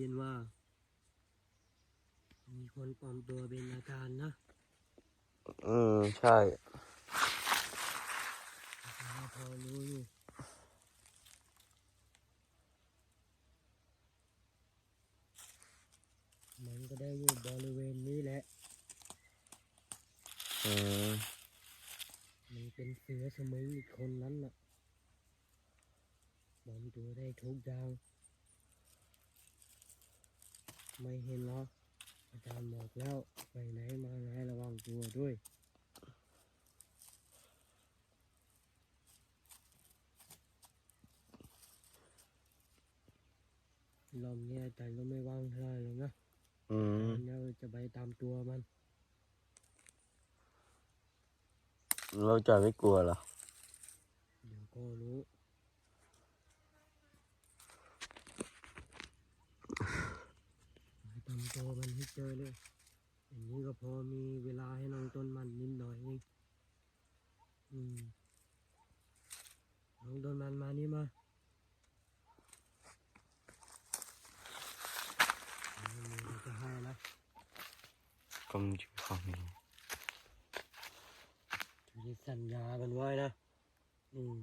ยินว่า มีคนปลอมตัวเป็นอาจารย์นะ อืม ใช่เราพอรู้อยู่มันก็ได้อยู่บริเวณนี้แหละอืมมันเป็นเสือสมิงอีกคนนั้นน่ะปลอมตัวได้ทุกอย่าง ไม่เห็นหรอกอาจารย์บอกแล้ว ไปไหนมาไหนระวังตัวด้วยรอบนี้อาจารย์ก็ไม่ว่างเท่าไหร่หรอกนะอืมอาจารย์เราจะไปตามตัวมัน เราจะไม่กลัวเหรอ เดี๋ยวก็รู้ ไปตามตัวมันให้เจอเลยอย่างนี้ก็พอมีเวลาให้น้องต้นมันนิดหน่อยเองอืมน้องต้นมันมานี่มาเอามือจะให้นะก็มันอยู่ฝั่งนี้จะสัญญากันไว้นะ อืม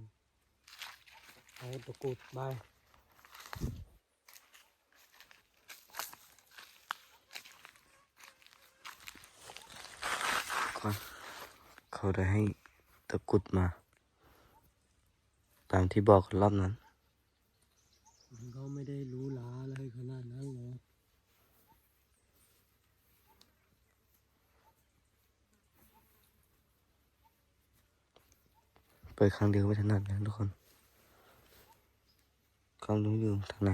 เอาตะกรุดไป ก่อนเขาได้ให้ตะกรุดมา ตามที่บอกรอบนั้นมันก็ไม่ได้รู้หลาอะไรขนาดนั้นหรอกไปครั้งเดียวไม่ถนัดนะทุกคนกล้องต้องอยู่ทางไหน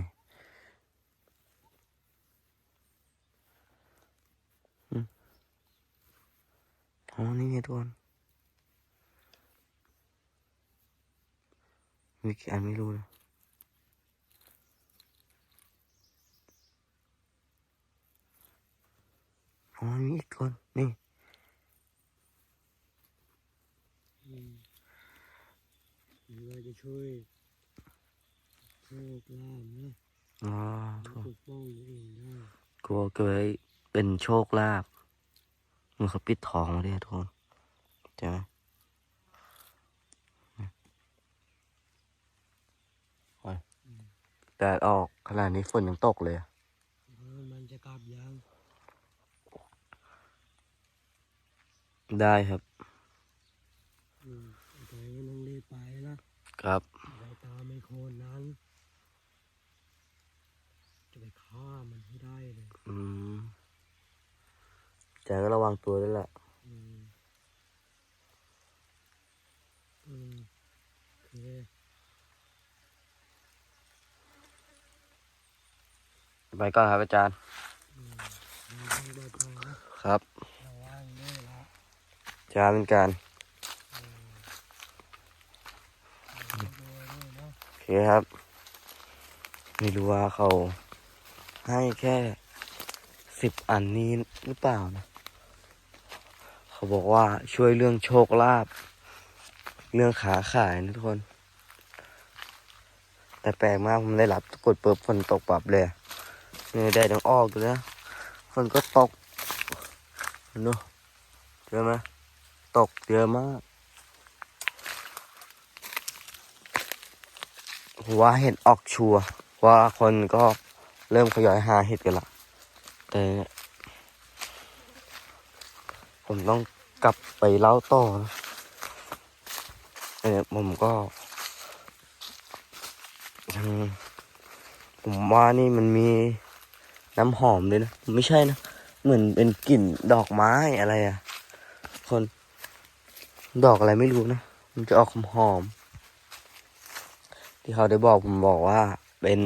อ๋อนี่ไงทุกคนมีกี่อันไม่รู้นะอ๋อมีอีกคนนี่อืมมันก็จะช่วยโชคลาภนะอ๋อทุกคนปกป้องตัวเองได้กลัวเกิดเป็นโชคลาภ มือเขาปิดทองมาด้วยทุกคนใช่ไหมโอ้ยแดดออกขนาดนี้ฝนยังตกเลยอะเออมันจะกลับยังได้ครับอืมแต่ก็ต้องรีบไปนะ ครับไปตามไอ้โคนนั้น จะไปฆ่ามันให้ได้เลย อืม แต่ก็ระวังตัวด้วยแหละอืมอืมโอเคไปก่อนครับอาจารย์อืมมันต้องเดินทางนะครับระวังด้วยละอาจารย์เป็นการอืมระวังตัวด้วยนะโอเคครับ ไม่รู้ว่าเขาให้แค่สิบอันนี้หรือเปล่านะ เขาบอกว่าช่วยเรื่องโชคลาภเรื่องขาขายนะทุกคน แต่แปลกมากผมได้รับกดเปิดฝนตกปรับเลยนี่ได้ต้องออกอยู่แล้วฝนก็ตกเห็นดูเยอไหมตกเยอะมากว่าเห็ดออกชัวว่าคนก็เริ่มขยายหาเห็ดกันละแต่ ผมต้องกลับไปเล่าต่อนะเนี่ยผมก็อืมผมว่านี่มันมีน้ำหอมด้วยนะ ไม่ใช่นะ เหมือนเป็นกลิ่นดอกไม้อะไรอะคน ดอกอะไรไม่รู้นะ มันจะออกหอม ที่เขาได้บอกผมบอกว่าเป็น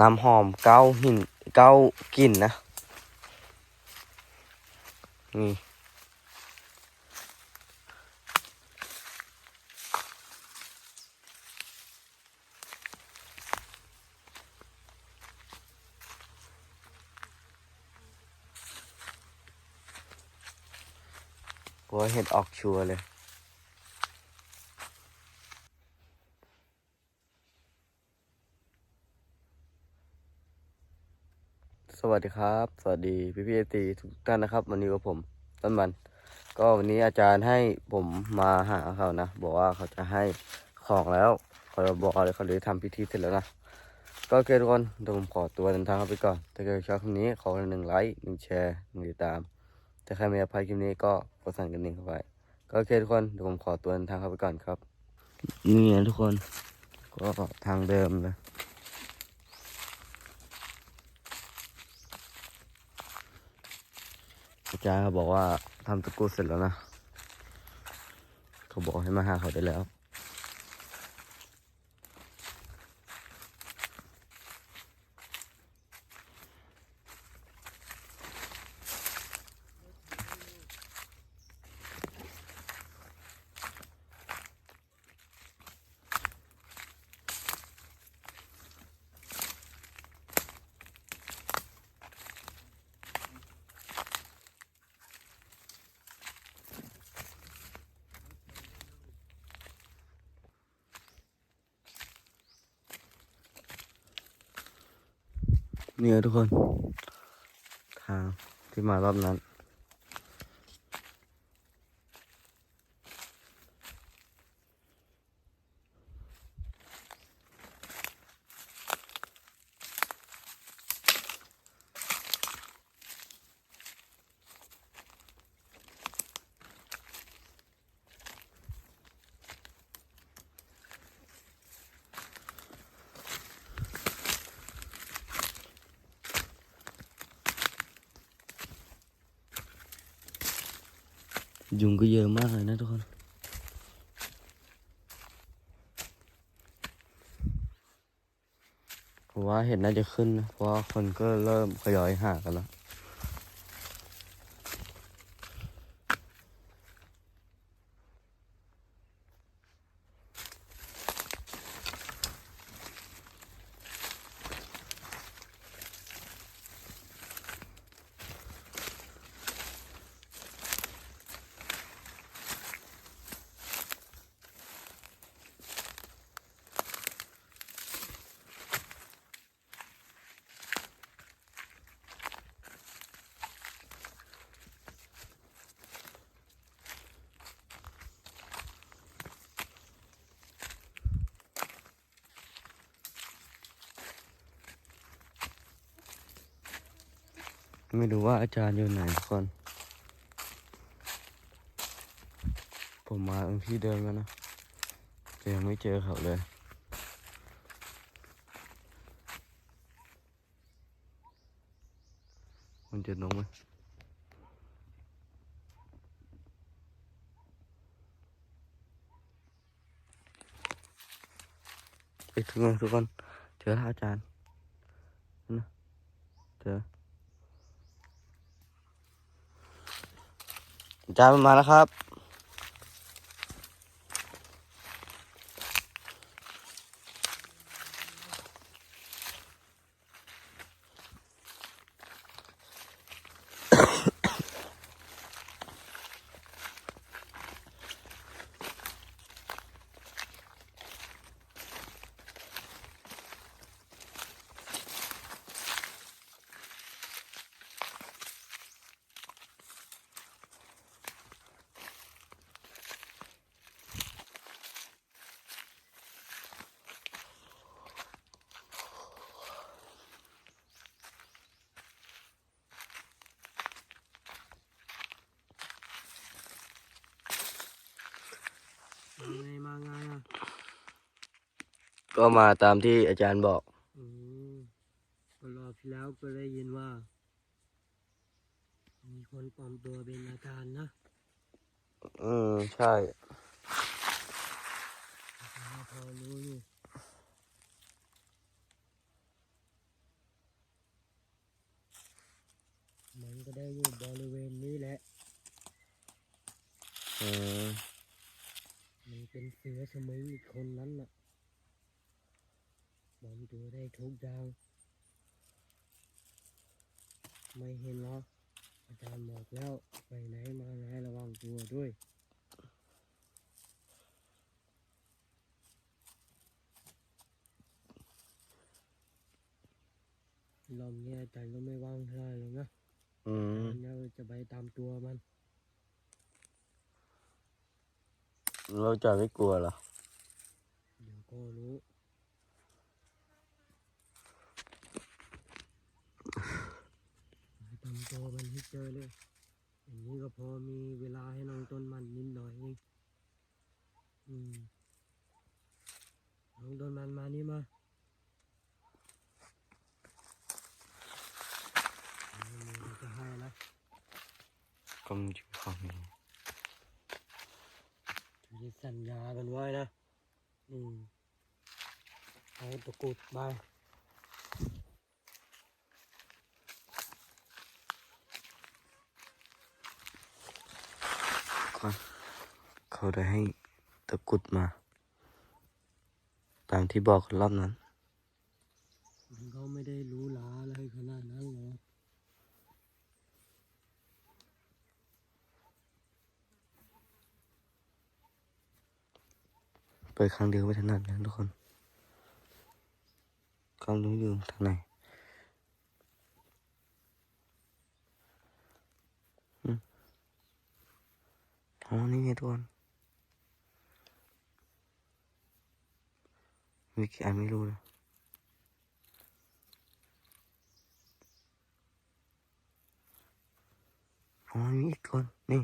น้ำหอมเก้าหินเก้ากลิ่นนะ นี่โอ้ยเห็ดออกชัวเลย วัสดีครับ สวัสดีพี่พี่เอตีทุกท่านนะครับ วันนี้กับผมต้นมัน ก็วันนี้อาจารย์ให้ผมมาหาเขานะ บอกว่าเขาจะให้ของแล้วเขาบอกอะไรเขาเลยทำพิธีเสร็จแล้วนะ ก็โอเคทุกคนเดี๋ยวผมขอตัวเดินทางไปก่อน ถ้าเกิดชอบคลิปนี้ขอหนึ่งไลค์หนึ่งแชร์หนึ่งติดตาม ถ้าใครไม่อภัยคลิปนี้ก็กดสั่นกระดิ่งเข้าไป ก็โอเคทุกคนเดี๋ยวผมขอตัวเดินทางเข้าไปก่อนครับ นี่นะทุกคน ก็ทางเดิมนะ อาจารย์เขาบอกว่าทำตะกรุดเสร็จแล้วนะ เขาบอกให้มาหาเขาได้แล้ว นี่นะทุกคน ทางที่มารอบนั้น ยุงก็เยอะมากเลยนะทุกคนผมว่าเห็ดน่าจะขึ้นนะเพราะว่าคนก็เริ่มขยอยหากันแล้ว ไม่รู้ว่าอาจารย์อยู่ไหนทุกคน ผมมาตรงที่เดิมแล้วนะแต่ยังไม่เจอเขาเลย มันจะลงไหมไปถึงแล้วทุกคนเจอแล้วอาจารย์นะเจอ อา จามาแล้วครับ ก็มาตามที่อาจารย์บอกอืมก็รอบที่แล้วก็ได้ยินว่า มีคนปลอมตัวเป็นอาจารย์นะอืมใช่อาจารย์พอรู้อยู่มันก็ได้อยู่บริเวณนี้แหละอืมมันเป็นเสือสมิงอีกคนนั้นน่ะ ปลอมตัวได้ทุกอย่าง ไม่เห็นหรอกอาจารย์บอกแล้วไปไหนมาไหนระวังตัวด้วยรรอบเนี้ยอาจารย์ก็ไม่ว่างเท่าไหร่หรอกนะอืมอาจารย์เนี่ยจะไปตามตัวมัน เราจะไม่กลัวเหรอ เดี๋ยวก็รู้ ให้ตามตัวมันให้เจอเลย อย่างนี้ก็พอมีเวลาให้น้องต้นมันนิดหน่อยเองอืมน้องต้นมันมานี่มาเอามือจะให้นะก็มันอยู่ฝั่งนี้จะสัญญากันไว้นะ อืมเอาตะกรุดไป ก่อนเขาได้ให้ตะกรุดมา ตามที่บอกรอบนั้นมันก็ไม่ได้รู้หลาอะไรขนาดนั้นหรอกไปครั้งเดียวไม่ถนัดนะทุกคนกล้องนู้นอยู่ทางไหน อ๋อนี่ไงทุกคนมีกี่อันไม่รู้นะอ๋อมีอีกคนนี่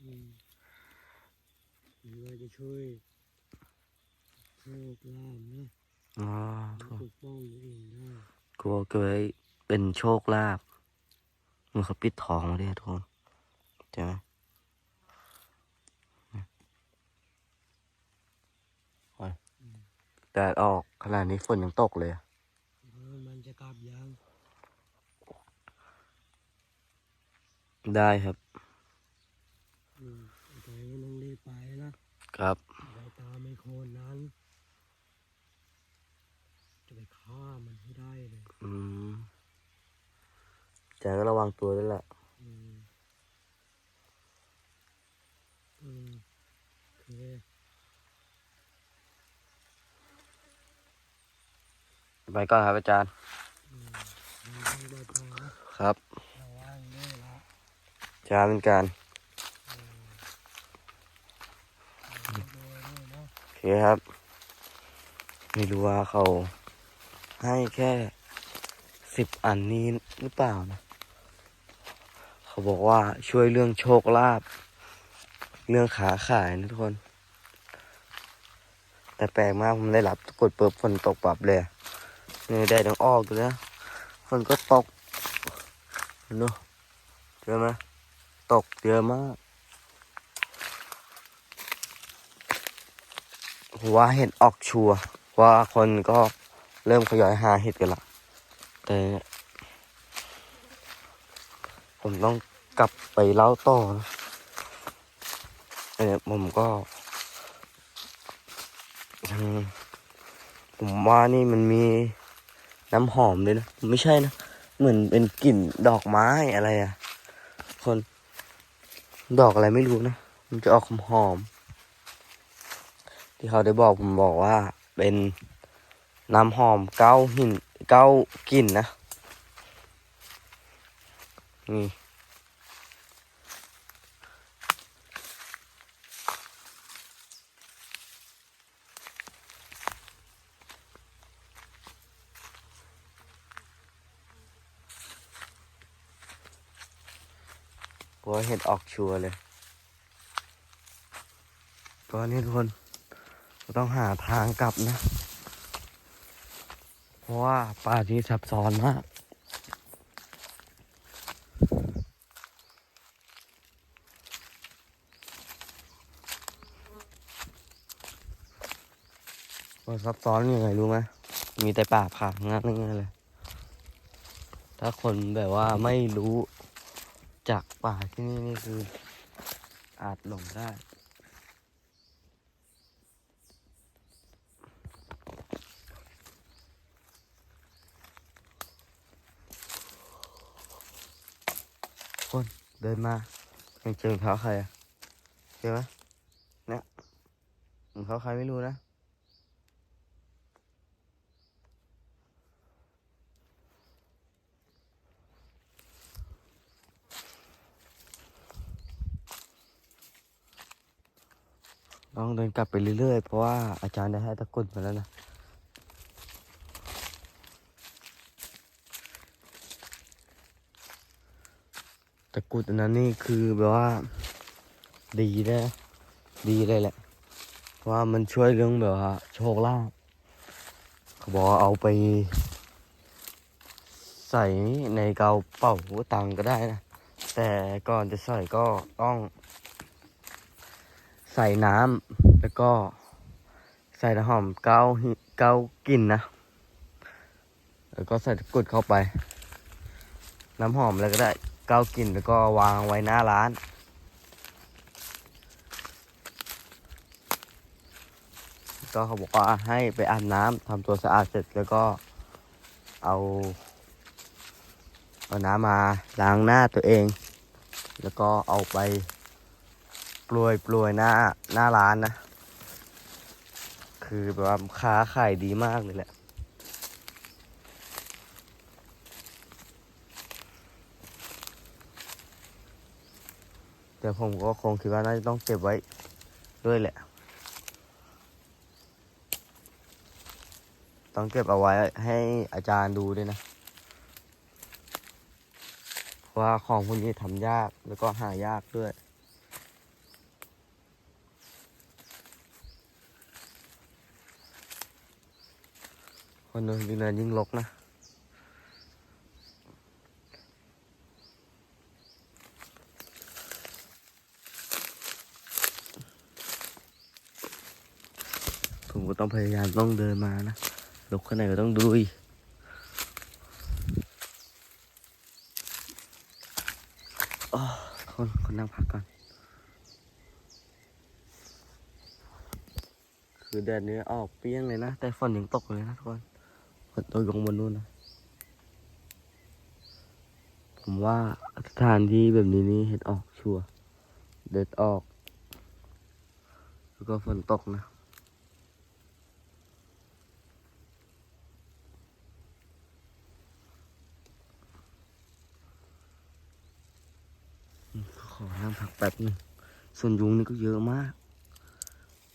อืมหรือว่าจะช่วยโชคลาภนะอ๋อทุกคนปกป้องตัวเองได้กลัวเกิดเป็นโชคลาภเห มันเขาปิดทองมาด้วยทุกคนใช่ไหมโอ้ยแดดออกขนาดนี้ฝนยังตกเลยอะเออมันจะกลับยัง ได้ครับอืมแต่ไม่ต้องรีบไปนะครับไปตามไอ้โคนนั้น จะไปฆ่ามันให้ได้เลย อืม แจก็ระวังตัวด้วยแหละอืมอืมโอเคไปก่อนครับอาจารย์อืมมันต้องปลอดภัยนะครับระวังด้วยละอาจารย์เป็นการอืมระวังด้วยด้วยนะโอเคครับ ไม่รู้ว่าเขาให้แค่สิบอันนี้หรือเปล่านะ เขาบอกว่าช่วยเรื่องโชคลาภเรื่องขาขายนะทุกคน แต่แปลกมากผมได้รับกดเปิบฝนตกปรับเลยนี่แดดยังออกอยู่นะฝนก็ตกเห็นดูเจอไหมตกเยอะมากว่าเห็ดออกชัวว่าคนก็เริ่มขยอยหาเห็ดกันละแต่ ผมต้องกลับไปเล่าต่อนะอันเนี้ยผมก็ผมว่านี่มันมีน้ำหอมด้วยนะ ไม่ใช่นะ เหมือนเป็นกลิ่นดอกไม้อะไรอะคน ดอกอะไรไม่รู้นะ มันจะออกหอม ที่เขาได้บอกผมบอกว่าเป็นน้ำหอมเก้าหินเก้ากลิ่นนะ นี่ัวเห็ดออกชัวเลย ตอนนี้ทุกคนต้องหาทางกลับนะ เพราะว่าป่าที่ซับซ้อนมาก มันซับซ้อนยังไงรู้ไหมมีแต่ป่าผ่างั้นงั้นเลย ถ้าคนแบบว่าไม่รู้จากป่าที่นี่นี่คือ อาจหลงได้คนเดินมายังเจอรองเท้าใครอะเจอไหมเนี่ยรองเท้าใครไม่รู้นะ ดินกลับไปเรื่อยๆ เพราะว่าอาจารย์ได้ให้ตะกุดมาแล้วนะ ตะกุดอันนั้นนี่คือแบบว่า ดีนะ ดีเลยแหละ เพราะว่ามันช่วยเรื่องแบบว่าโชคลาภเขาบอกเอาไป ใส่ในกระเป๋าตังก็ได้นะ แต่ก่อนจะใส่ก็ต้องใส่น้ำ แล้วก็ใส่น้ำหอมเกาเกากลิ่นนะ แล้วก็ใส่กุดเข้าไป น้ำหอมอะไรก็ได้เกากลิ่นแล้วก็วางไว้หน้าร้านก็เขาบอกว่าให้ไปอาบน้ำทำตัวสะอาดเสร็จแล้วก็เอาเอาน้ำมาล้างหน้าตัวเอง แล้วก็เอาไปโปรยโปรยหน้าหน้าร้านนะ คือแบบว่าค้าขายดีมากเลยแหละ แต่ผมก็คงคิดว่าน่าจะต้องเก็บไว้ด้วยแหละ ต้องเก็บเอาไว้ให้อาจารย์ดูด้วยนะ เพราะว่าของพวกนี้ทำยากแล้วก็หายากด้วย คนเดินยิ่งเดินยิ่งลกนะ ผมก็ต้องพยายามต้องเดินมานะลกขนาดไหนก็ต้องดูอีกอ้อคนคนนั่งพักก่อน คือแดดนี้ออกเปรี้ยงเลยนะ แต่ฝนยังตกเลยนะทุกคน ฝนตกอยู่ข้างบนนู้นนะ ผมว่าสถานที่แบบนี้นี่เห็ดออกชัวร์เด็ดออก แล้วก็ฝนตกนะขอนั่งพักแป๊บนึงส่วนยุงนี่ก็เยอะมาก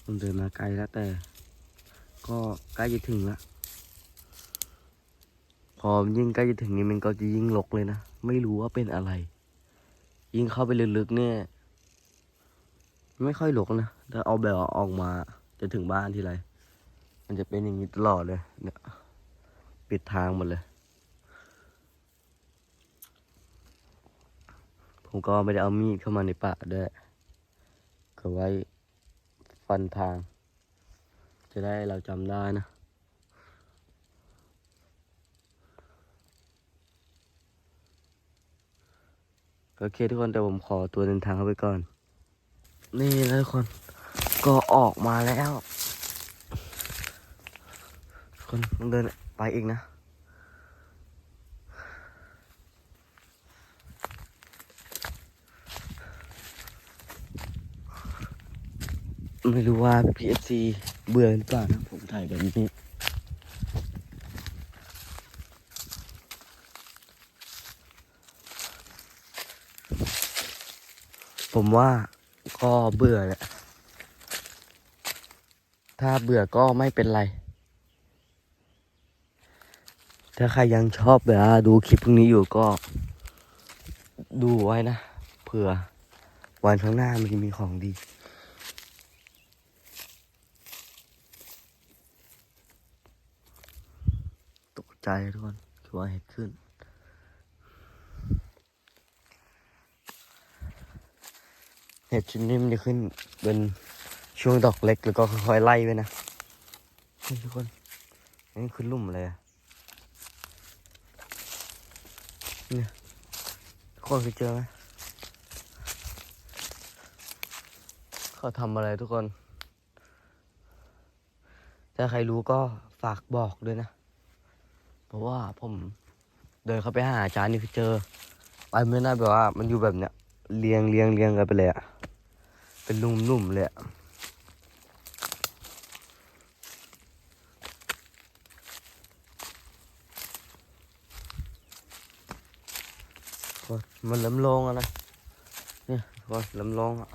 ผมเดินมาไกลแล้วแต่ ก็ใกล้จะถึงละพ อยิ่งใกล้จะถึงนี่มันก็จะยิ่งรกเลยนะ ไม่รู้ว่าเป็นอะไร ยิ่งเข้าไปลึกๆเนี่ย ไม่ค่อยรกนะถ้าเอาแบบออกมาจะถึงบ้านทีไร มันจะเป็นอย่างนี้ตลอดเลยเนี่ยปิดทางหมดเลย ผมก็ไม่ได้เอามีดเข้ามาในป่าด้วยก็ไว้ฟันทาง จะได้เราจำได้นะ โอเคทุกคนแต่ผมขอตัวเดินทางเข้าไปก่อน นี่นะทุกคน ก็ออกมาแล้วทุกคนต้องเดินไปอีกนะไม่รู้ว่า PFC เบื่อหรือเปล่านะผมถ่ายแบบนี้ ผมว่าก็เบื่อแหละ ถ้าเบื่อก็ไม่เป็นไร ถ้าใครยังชอบแบบดูคลิปพวกนี้อยู่ก็ ดูไว้นะ เผื่อวันข้างหน้ามันจะมีของดี ตกใจทุกคนคือว่าเห็ดขึ้น เห็ดชนิดนี้มันจะขึ้นเป็นช่วงดอกเล็กแล้วก็ค่อยๆไล่ไปนะนี่ทุกคนนี่คือลุ่มเลยอะเนี่ยทุกคนเคยเจอไหมเขาทำอะไรทุกคน ถ้าใครรู้ก็ฝากบอกด้วยนะ เพราะว่าผมเดินเข้าไปหาอาจารย์นี่คือเจอไปไม่ได้แบบว่ามันอยู่แบบเนี้ยเรียงเรียงเรียงกันไปเลยอะ เป็นลุ่มๆเลยอะมันลำลงอะนะเนี่ยโอ้ยลำลงอะ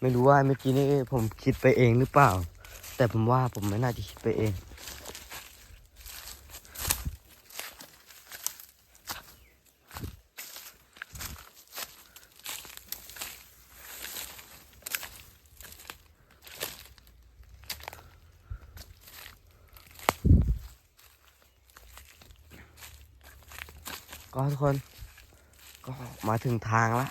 ไม่รู้ว่าเมื่อกี้นี่ผมคิดไปเองหรือเปล่า แต่ผมว่าผมไม่น่าจะคิดไปเอง ก็ทุกคน ก็มาถึงทางแล้ว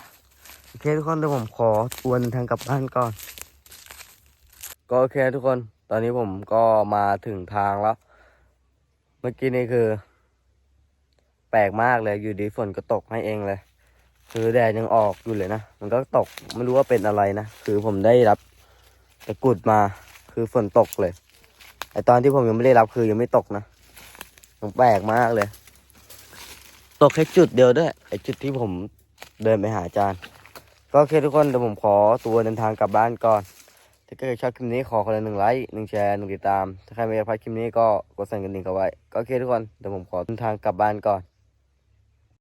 โอเคทุกคนเดี๋ยวผมขอทวนทางกลับบ้านก่อน ก็โอเคทุกคน ตอนนี้ผมก็มาถึงทางแล้ว เมื่อกี้นี่คือ แปลกมากเลยอยู่ดีฝนก็ตกให้เองเลย คือแดดยังออกอยู่เลยนะ มันก็ตกไม่รู้ว่าเป็นอะไรนะ คือผมได้รับตะกรุดมาคือฝนตกเลยไอตอนที่ผมยังไม่ได้รับคือยังไม่ตกนะมันแปลกมากเลย ตกแค่จุดเดียวด้วยไอจุดที่ผมเดินไปหาอาจารย์ ก็โอเคทุกคนเดี๋ยวผมขอตัวเดินทางกลับบ้านก่อน ถ้าเกิดชอบคลิปนี้ขอคนละหนึ่งไลค์หนึ่งแชร์หนึ่งติดตาม ถ้าใครไม่อยากพลาดคลิปนี้ก็กดสั่นกระดิ่งเอาไว้ ก็โอเคทุกคนเดี๋ยวผมขอเดินทางกลับบ้านก่อน